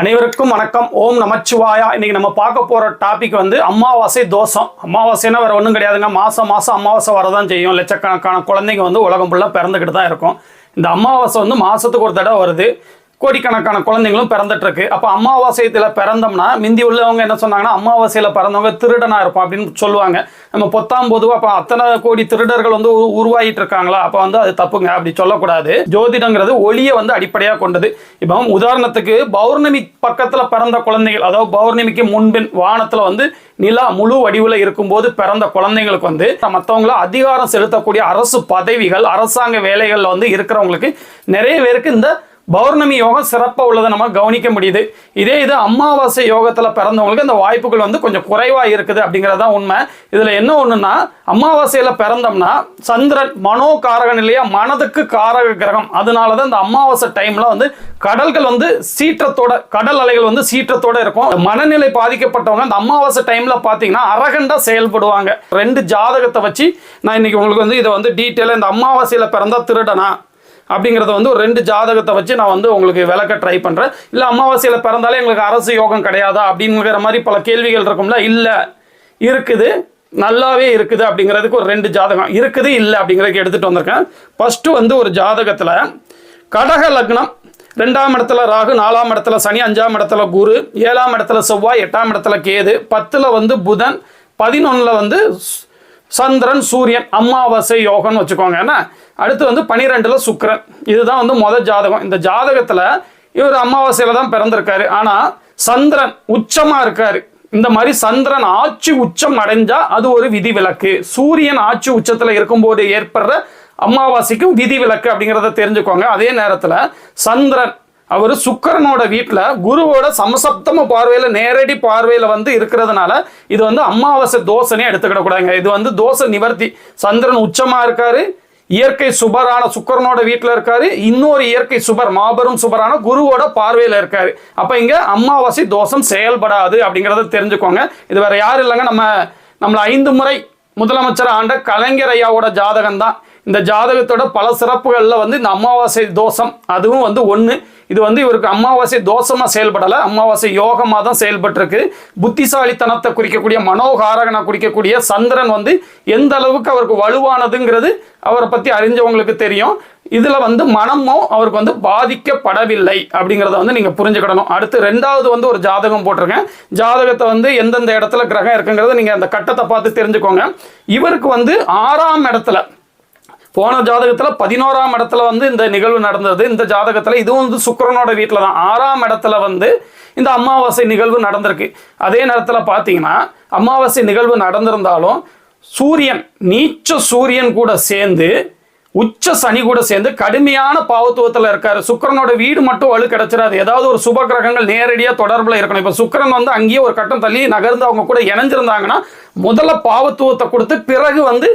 அனைவருக்கும் வணக்கம். ஓம் நமச்சிவாயா. இன்னைக்கு நம்ம பார்க்க போற டாபிக் வந்து அமாவாசை தோஷம். அமாவாசைன்னா வேற ஒன்றும் கிடையாதுங்க. மாசம் மாசம் அமாவாசை வரதான் செய்யும். லட்சக்கணக்கான குழந்தைங்க வந்து உலகம் ஃபுல்லாக பிறந்துக்கிட்டு தான் இருக்கும். இந்த அமாவாசை வந்து மாசத்துக்கு ஒரு தடவை வருது. கோடிக்கணக்கான குழந்தைங்களும் பிறந்துட்டு இருக்கு அப்போ அமாவாசையத்தில் பிறந்தோம்னா மிந்தி உள்ளவங்க என்ன சொன்னாங்கன்னா அமாவாசையில் பிறந்தவங்க திருடனா இருப்போம் அப்படின்னு சொல்லுவாங்க. நம்ம பொத்தாம் பொதுவாக அப்போ அத்தனை கோடி திருடர்கள் வந்து உருவாகிட்டு இருக்காங்களா அப்போ வந்து அது தப்புங்க அப்படி சொல்லக்கூடாது. ஜோதிடங்கிறது ஒளியை வந்து அடிப்படையாக கொண்டது. இப்போ உதாரணத்துக்கு பௌர்ணமி பக்கத்தில் பிறந்த குழந்தைகள் அதாவது பௌர்ணமிக்கு முன்பின் வானத்தில் வந்து நிலா முழு வடிவில் இருக்கும்போது பிறந்த குழந்தைங்களுக்கு வந்து மற்றவங்கள அதிகாரம் செலுத்தக்கூடிய அரசு பதவிகள் அரசாங்க வேலைகளில் வந்து இருக்கிறவங்களுக்கு நிறைய பேருக்கு இந்த பௌர்ணமி யோகம் சிறப்பாக உள்ளதை நம்ம கவனிக்க முடியுது. இதே இது அமாவாசை யோகத்தில் பிறந்தவங்களுக்கு இந்த வாய்ப்புகள் வந்து கொஞ்சம் குறைவாக இருக்குது அப்படிங்கிறது தான் உண்மை. இதில் என்ன ஒன்றுன்னா அமாவாசையில் பிறந்தோம்னா சந்திரன் மனோ காரகன் இல்லையா மனதுக்கு காரக கிரகம். அதனால தான் இந்த அமாவாசை டைமில் வந்து கடல்கள் வந்து சீற்றத்தோட கடல் அலைகள் வந்து சீற்றத்தோட இருக்கும். மனநிலை பாதிக்கப்பட்டவங்க அந்த அமாவாசை டைமில் பார்த்தீங்கன்னா அரகண்டா செயல்படுவாங்க. ரெண்டு ஜாதகத்தை வச்சு நான் இன்னைக்கு உங்களுக்கு வந்து இதை வந்து டீட்டெயிலாக இந்த அமாவாசையில் பிறந்தா திருடனா அப்படிங்கிறத வந்து ஒரு ரெண்டு ஜாதகத்தை வச்சு நான் வந்து உங்களுக்கு விளக்க ட்ரை பண்ணுறேன் இல்லை அமாவாசையில் பிறந்தாலே எங்களுக்கு அரசு யோகம் கிடையாதா அப்படிங்கிற மாதிரி பல கேள்விகள் இருக்கும்ல? இல்லை. இருக்குது. நல்லாவே இருக்குது அப்படிங்கிறதுக்கு ஒரு ரெண்டு ஜாதகம். இருக்குது இல்லை அப்படிங்கிறதுக்கு எடுத்துகிட்டு வந்திருக்கேன். ஃபஸ்ட்டு வந்து ஒரு ஜாதகத்தில் கடக லக்னம். ரெண்டாம் இடத்துல ராகு நாலாம் இடத்துல சனி அஞ்சாம் இடத்துல குரு ஏழாம் இடத்துல செவ்வாய் எட்டாம் இடத்துல கேது பத்தில் வந்து புதன் பதினொன்றில் வந்து சந்திரன் சூரியன் அமாவாசை யோகம்னு வச்சுக்கோங்க. ஏன்னா அடுத்து வந்து பனிரெண்டுல சுக்கரன். இதுதான் வந்து முதல் ஜாதகம். இந்த ஜாதகத்துல இவர் அமாவாசையில தான் பிறந்திருக்காரு. ஆனா சந்திரன் உச்சமா இருக்காரு. இந்த மாதிரி சந்திரன் ஆட்சி உச்சம் அடைஞ்சா அது ஒரு விதிவிலக்கு. சூரியன் ஆட்சி உச்சத்துல இருக்கும்போது ஏற்படுற அமாவாசைக்கும் விதிவிலக்கு அப்படிங்கிறத தெரிஞ்சுக்கோங்க. அதே நேரத்துல சந்திரன் அவர் சுக்கரனோட வீட்டில் குருவோட சமசப்தம பார்வையில் நேரடி பார்வையில் வந்து இருக்கிறதுனால இது வந்து அமாவாசை தோசனே எடுத்துக்கிடக்கூடாதுங்க இது வந்து தோசை நிவர்த்தி. சந்திரன் உச்சமாக இருக்காரு. இயற்கை சுபரான சுக்கரனோட வீட்டில் இருக்காரு. இன்னொரு இயற்கை சுபர் மாபெரும் சுபரான குருவோட பார்வையில் இருக்காரு. அப்போ இங்கே அமாவாசை தோஷம் செயல்படாது அப்படிங்கிறத தெரிஞ்சுக்கோங்க. இது வேற யாரும் இல்லைங்க. நம்ம நம்மளை ஐந்து முறை முதலமைச்சர் ஆண்ட கலைஞர் ஐயாவோட ஜாதகம் தான் இந்த ஜாதகத்தோட பல சிறப்புகளில் வந்து இந்த அமாவாசை தோஷம் அதுவும் வந்து ஒன்று இது வந்து இவருக்கு அமாவாசை தோஷமாக செயல்படலை அமாவாசை யோகமாக தான் செயல்பட்டிருக்கு. புத்திசாலித்தனத்தை குறிக்கக்கூடிய மனோகாரகனை குறிக்கக்கூடிய சந்திரன் வந்து எந்த அளவுக்கு அவருக்கு வலுவானதுங்கிறது அவரை பற்றி அறிஞ்சவங்களுக்கு தெரியும். இதில் வந்து மனமும் அவருக்கு வந்து பாதிக்கப்படவில்லை அப்படிங்கிறத வந்து நீங்கள் புரிஞ்சுக்கிடணும். அடுத்து ரெண்டாவது வந்து ஒரு ஜாதகம் போட்டிருக்கேன். ஜாதகத்தை வந்து எந்தெந்த இடத்துல கிரகம் இருக்குங்கிறத நீங்கள் அந்த கட்டத்தை பார்த்து தெரிஞ்சுக்கோங்க. இவருக்கு வந்து ஆறாம் இடத்துல போன ஜாதகத்தில் பதினோராம் இடத்துல வந்து இந்த நிகழ்வு நடந்தது. இந்த ஜாதகத்தில் இதுவும் வந்து சுக்கரனோட வீட்டில் தான். ஆறாம் இடத்துல வந்து இந்த அமாவாசை நிகழ்வு நடந்திருக்கு. அதே நேரத்தில் பார்த்தீங்கன்னா அமாவாசை நிகழ்வு நடந்திருந்தாலும் சூரியன் நீச்ச சூரியன் கூட சேர்ந்து உச்ச சனி கூட சேர்ந்து கடுமையான பாவத்துவத்தில் இருக்காரு. சுக்கிரனோட வீடு மட்டும் வலு கிடைச்சிடாது ஏதாவது ஒரு சுப கிரகங்கள் நேரடியாக தொடர்பில் இருக்கணும். இப்போ சுக்கிரன் வந்து அங்கேயே ஒரு கட்டம் தள்ளி நகர்ந்து அவங்க கூட இணைஞ்சிருந்தாங்கன்னா முதல்ல பாவத்துவத்தை கொடுத்து பிறகு வந்து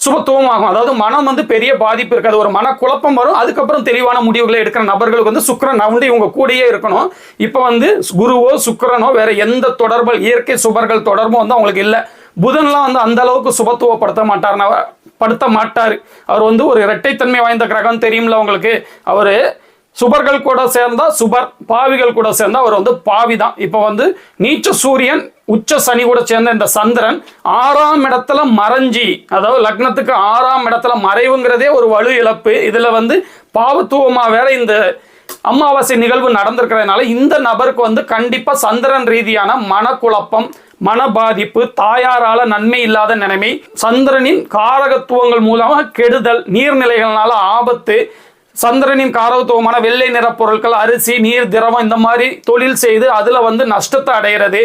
சுபத்துவம் ஆகும் அதாவது மனம் வந்து பெரிய பாதிப்பு இருக்காது. ஒரு மன குழப்பம் வரும். அதுக்கப்புறம் தெளிவான முடிவுகளை எடுக்கிற நபர்களுக்கு வந்து சுக்கரன் நவுண்டி இவங்க கூடயே இருக்கணும். இப்போ வந்து குருவோ சுக்கரனோ வேற எந்த தொடர்பு இயற்கை சுபர்கள் தொடர்பும் வந்து அவங்களுக்கு இல்லை. புதன்லாம் வந்து அந்த அளவுக்கு சுபத்துவப்படுத்த மாட்டார். படுத்த மாட்டார். அவர் வந்து ஒரு இரட்டைத்தன்மை வாய்ந்த கிரகம் தெரியும்ல உங்களுக்கு. அவர் சுபர்கள் கூட சேர்ந்தா சுபர் பாவிகள் கூட சேர்ந்தா அவர் வந்து பாவி தான் இப்போ வந்து நீச்ச சூரியன் உச்ச சனி கூட சேர்ந்த இந்த சந்திரன் ஆறாம் இடத்துல மறைஞ்சி அதாவது லக்னத்துக்கு ஆறாம் இடத்துல மறைவுங்கிறதே ஒரு வலு இழப்பு. இதுல வந்து பாவத்துவமா வேற இந்த அமாவாசை நிகழ்வு நடந்திருக்கிறதுனால இந்த நபருக்கு வந்து கண்டிப்பா சந்திரன் ரீதியான மனக்குழப்பம் மன பாதிப்பு தாயாரால நன்மை இல்லாத நிலைமை சந்திரனின் காரகத்துவங்கள் மூலமாக கெடுதல் நீர்நிலைகள்னால ஆபத்து சந்திரனின் காரவத்துவமான வெள்ளை நிற பொருட்கள் அரிசி நீர் திரவம் இந்த மாதிரி தொழில் செய்து அதில் வந்து நஷ்டத்தை அடைகிறது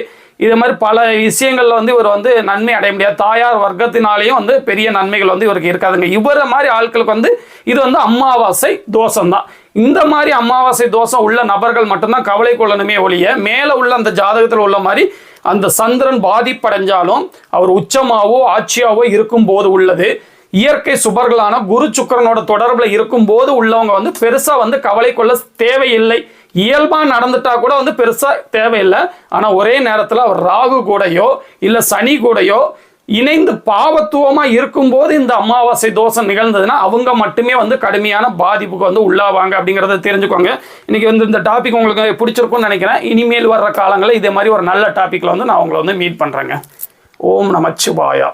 இது மாதிரி பல விஷயங்கள்ல வந்து இவர் வந்து நன்மை அடைய முடியாது. தாயார் வர்க்கத்தினாலேயும் வந்து பெரிய நன்மைகள் வந்து இவருக்கு இருக்காதுங்க. இவரை மாதிரி ஆட்களுக்கு வந்து இது வந்து அமாவாசை தோஷம்தான். இந்த மாதிரி அமாவாசை தோஷம் உள்ள நபர்கள் மட்டும்தான் கவலை கொள்ளணுமே ஒழிய மேலே உள்ள அந்த ஜாதகத்தில் உள்ள மாதிரி அந்த சந்திரன் பாதிப்படைஞ்சாலும் அவர் உச்சமாவோ ஆட்சியாவோ இருக்கும்போது உள்ளது. இயற்கை சுபர்களான குரு சுக்கிரனோட தொடர்பில் இருக்கும்போது உள்ளவங்க வந்து பெருசாக வந்து கவலை கொள்ள தேவையில்லை. இயல்பாக நடந்துட்டா கூட வந்து பெருசாக தேவையில்லை. ஆனால் ஒரே நேரத்தில் அவர் ராகு கூடையோ இல்லை சனி கூடையோ இணைந்து பாவத்துவமாக இருக்கும்போது இந்த அமாவாசை தோஷம் நிகழ்ந்ததுன்னா அவங்க மட்டுமே வந்து கடுமையான பாதிப்புக்கு வந்து உள்ளாவாங்க அப்படிங்கிறத தெரிஞ்சுக்கோங்க. இன்னைக்கு வந்து இந்த டாபிக் உங்களுக்கு பிடிச்சிருக்கும்னு நினைக்கிறேன். இனிமேல் வர்ற காலங்களில் இதே மாதிரி ஒரு நல்ல டாப்பிக்கில் வந்து நான் உங்களை வந்து மீட் பண்ணுறேங்க ஓம் நமச்சிவாயா.